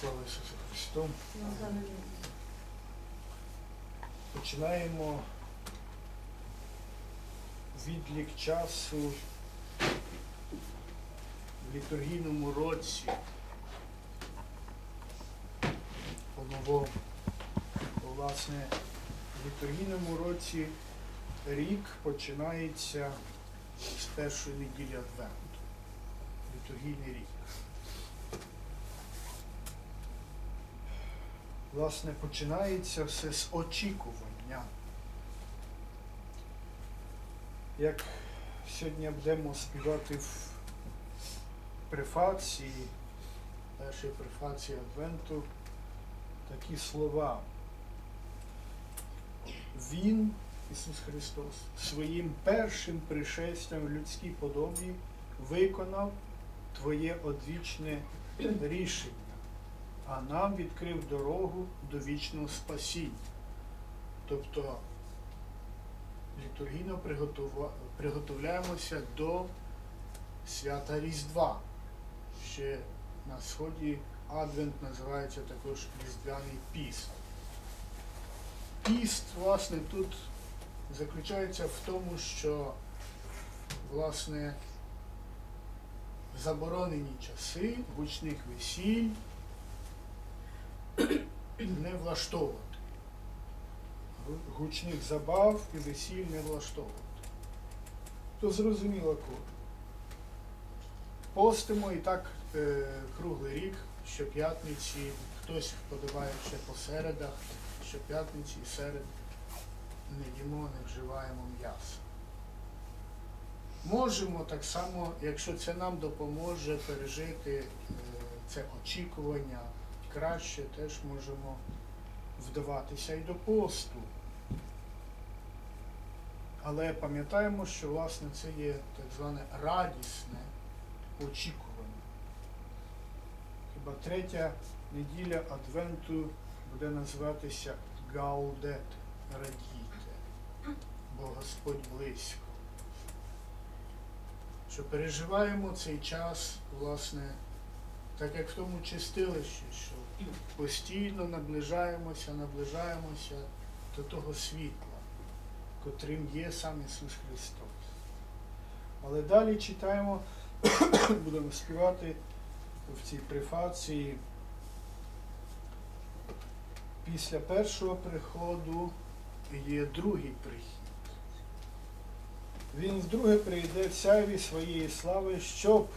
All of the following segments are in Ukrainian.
Слава Ісусу Христу. Починаємо відлік часу в літургійному році по-новому. Власне, в літургійному році рік починається з першої неділі Адвенту. Літургійний рік. Власне, починається все з очікування. Як сьогодні будемо співати в префації, першій префації Адвенту, такі слова. Він, Ісус Христос, своїм першим пришестям в людській подобі виконав Твоє одвічне рішення а нам відкрив дорогу до вічного спасіння. Тобто літургійно приготовляємося до свята Різдва. Ще на сході Адвент називається також Різдвяний піст. Піст, власне, тут заключається в тому, що власне заборонені часи гучних весіль не влаштовувати. Гучних забав і весіль не влаштовувати. То зрозуміло коли. Постимо і так е, круглий рік, щоп'ятниці, хтось подаває ще по середах, щоп'ятниці і серед не їмо, не вживаємо м'ясо. Можемо так само, якщо це нам допоможе пережити е, це очікування, краще теж можемо вдаватися і до посту. Але пам'ятаємо, що власне це є так зване радісне очікування. Хіба третя неділя Адвенту буде називатися Гаудет, радійте, бо Господь близько. Що переживаємо цей час, власне, так як в тому чистилищі, що постійно наближаємося, наближаємося до того світла, котрим є сам Ісус Христос. Але далі читаємо, будемо співати в цій префації. Після першого приходу є другий прихід. Він вдруге прийде в сяйві своєї слави, щоб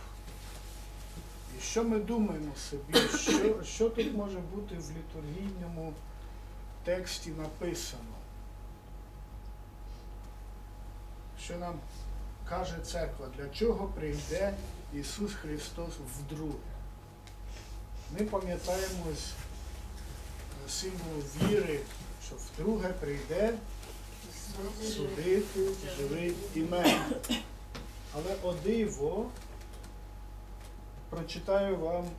що ми думаємо собі, що, що тут може бути в літургійному тексті написано? Що нам каже церква, для чого прийде Ісус Христос вдруге? Ми пам'ятаємо з е, символу віри, що вдруге прийде судити живий і мертвий. Але о диво, прочитаю вам е,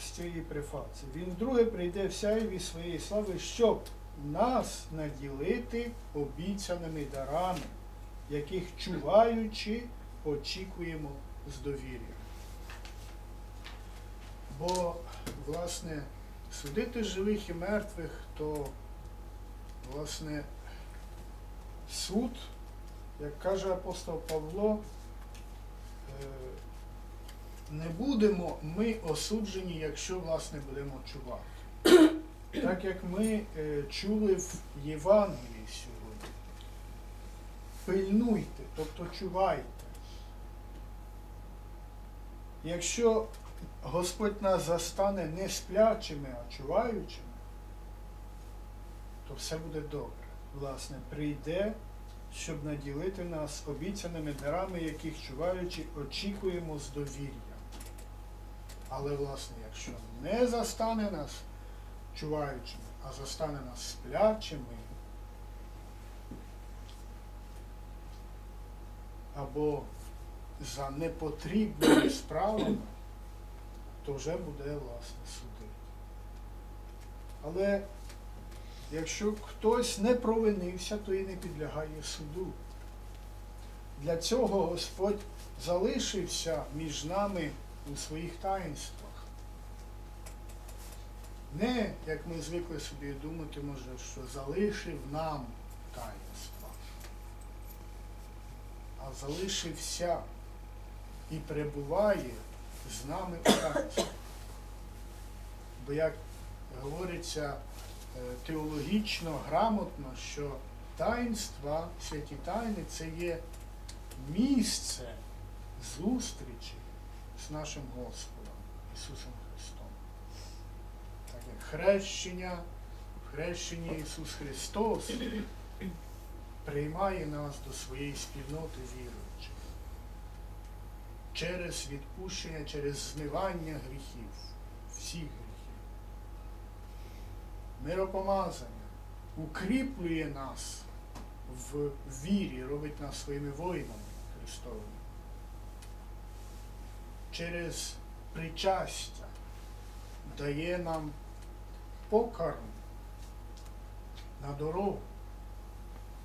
з, цієї префації. Він вдруге прийде в сяйві своєї слави, щоб нас наділити обіцяними дарами, яких чуваючи, очікуємо з довір'ям. Бо, власне, судити живих і мертвих, то, власне, суд, як каже апостол Павло, е, не будемо ми осуджені, якщо власне будемо чувати. Так як ми е, чули в Євангелії сьогодні. Пильнуйте, тобто чувайте. Якщо Господь нас застане не сплячими, а чуваючими, то все буде добре. Власне, прийде, щоб наділити нас обіцяними дарами, яких чуваючи, очікуємо з довір'ям. Але, власне, якщо не застане нас чуваючими, а застане нас сплячими, або за непотрібними справами, то вже буде, власне, судити. Але якщо хтось не провинився, то і не підлягає суду. Для цього Господь залишився між нами у своїх таїнствах. Не, як ми звикли собі думати, може, що залишив нам таїнства, а залишився і перебуває з нами у таїнстві. Бо як говориться е, теологічно, грамотно, що таїнства, святі тайни це є місце зустрічі з нашим Господом Ісусом Христом. Так як хрещення, в хрещенні Ісус Христос приймає нас до своєї спільноти віруючих через відпущення, через змивання гріхів, всіх гріхів. Миропомазання укріплює нас в вірі, робить нас своїми воїнами Христовими. Через причастя дає нам покарм на дорогу,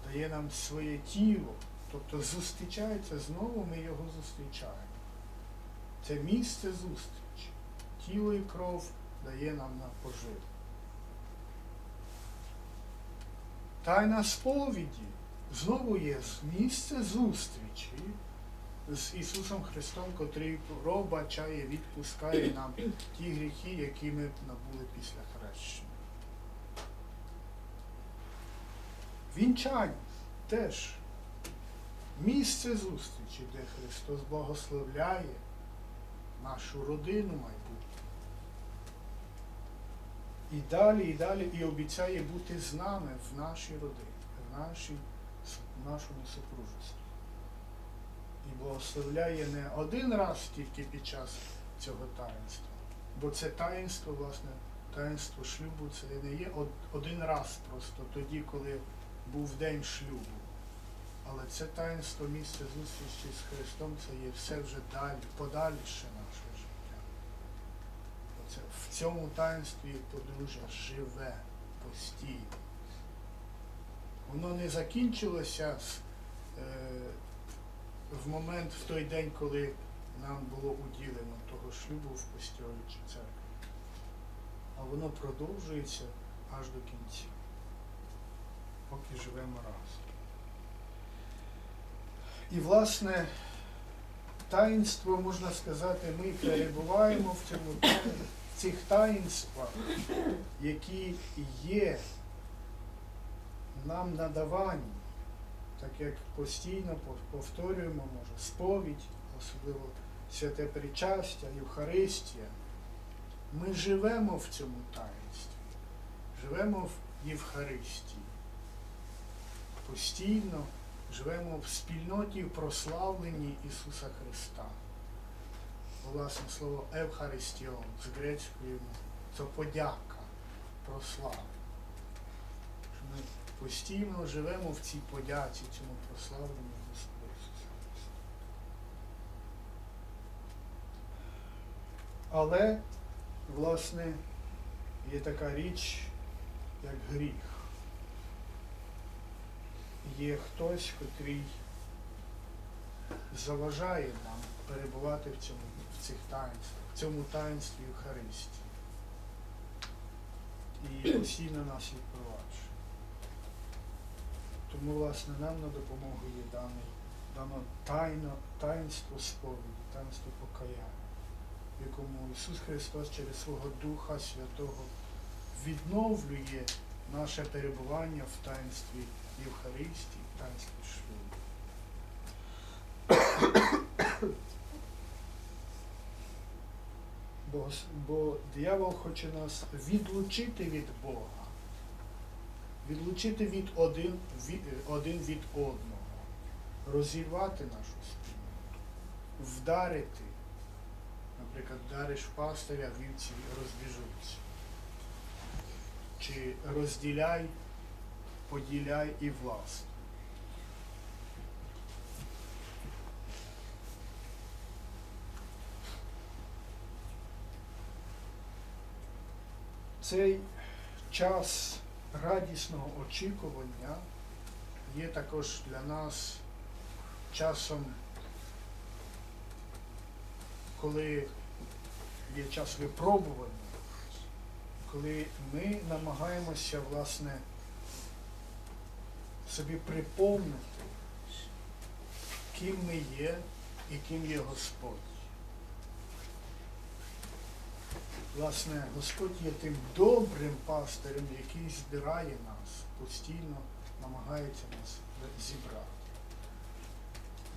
дає нам своє тіло, тобто зустрічається знову, ми його зустрічаємо. Це місце зустрічі. Тіло і кров дає нам на поживу. Тайна сповіді знову є місце зустрічі з Ісусом Христом, котрий пробачає, відпускає нам ті гріхи, які ми набули після хрещення. Вінчання теж місце зустрічі, де Христос благословляє нашу родину майбутню. І далі, і далі, і обіцяє бути з нами в нашій родині, в, нашій, в нашому супружестві. І благословляє не один раз тільки під час цього таїнства. Бо це таїнство, власне, таїнство шлюбу, це не є один раз просто тоді, коли був день шлюбу. Але це таїнство місце зустрічі з Христом, це є все вже далі, подальше наше життя. Оце, в цьому таїнстві подружжя живе постійно. Воно не закінчилося з, е, в момент, в той день, коли нам було уділено того шлюбу в костьолі чи церкві. А воно продовжується аж до кінця, поки живемо разом. І, власне, таїнство, можна сказати, ми перебуваємо в цьому в цих таїнствах, які є нам надавані, так як постійно повторюємо, може, сповідь, особливо святе причастя, Євхаристія. Ми живемо в цьому таїнстві, живемо в Євхаристії. Постійно живемо в спільноті в прославленні Ісуса Христа. Власне слово Евхаристіон з грецькою це подяка, прослава. Постійно живемо в цій подяці, цьому Ісуса Христа. Але, власне, є така річ, як гріх є хтось, котрий заважає нам перебувати в цьому, в цих таїнствах, в цьому таїнстві Євхаристії. І постійно нас відпроваджує. Тому, власне, нам на допомогу є дане, дано тайно, таїнство сповіді, таїнство покаяння, в якому Ісус Христос через свого Духа Святого відновлює наше перебування в таїнстві Євхаристії, в таїнстві шлюбу. Бо, бо диявол хоче нас відлучити від Бога, відлучити від один від, один від одного, розірвати нашу спільноту, вдарити. Наприклад, вдариш пастиря, вівці розбіжуться. Чи розділяй, поділяй і власне. Цей час радісного очікування є також для нас часом, коли є час випробування, коли ми намагаємося, власне, собі приповнити, ким ми є і ким є Господь. Власне, Господь є тим добрим пастирем, який збирає нас, постійно намагається нас зібрати.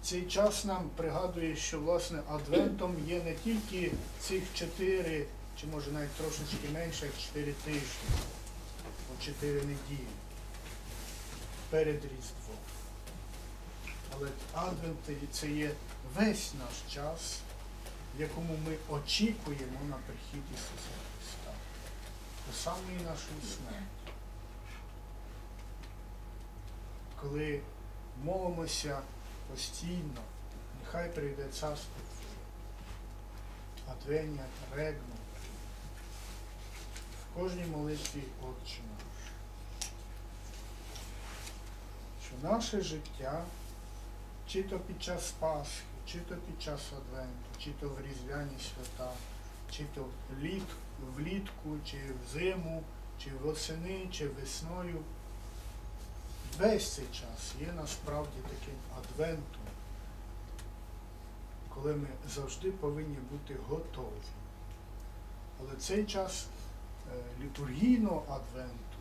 Цей час нам пригадує, що власне Адвентом є не тільки цих чотири, чи може навіть трошечки менше, як чотири тижні, о чотири неділі перед Різдвом. Але Адвент це є весь наш час, в якому ми очікуємо на прихід Ісуса Христа, до самої нашої смерті. Коли молимося постійно, нехай прийде царство Твоє. Адвенія регну. В кожній молитві Отче наш. Що наше життя, чи то під час Пасхи, чи то під час Адвенту, чи то в різдвяні свята, чи то вліт, влітку, чи взиму, чи восени, чи весною. Весь цей час є насправді таким адвентом, коли ми завжди повинні бути готові. Але цей час е, літургійного адвенту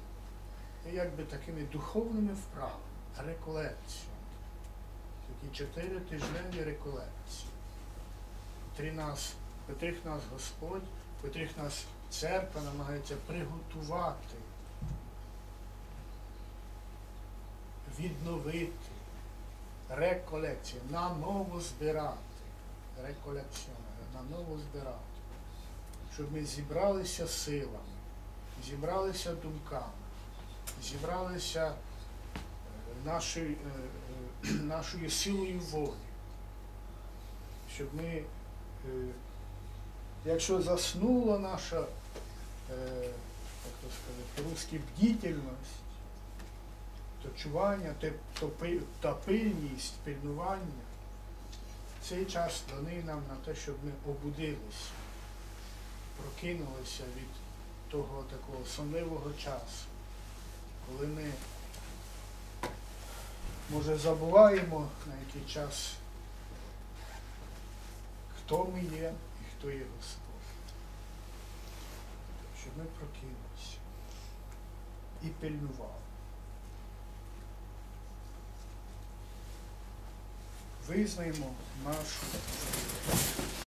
є якби такими духовними вправами, реколекціями. Такі чотири тижневі реколекції, котрі нас, котрих нас Господь, котрих нас церква намагається приготувати відновити, реколекцію, наново збирати. Реколекціонер, наново збирати. Щоб ми зібралися силами, зібралися думками, зібралися е, нашою, е, нашою силою волі. Щоб ми, е, якщо заснула наша, е, як то сказати, по-русски бдительність, то чування, та пильність, пильнування, цей час даний нам на те, щоб ми обудилися, прокинулися від того такого сонливого часу, коли ми, може, забуваємо на який час, хто ми є і хто є Господь. Щоб ми прокинулися і пильнували. Визнаємо нашу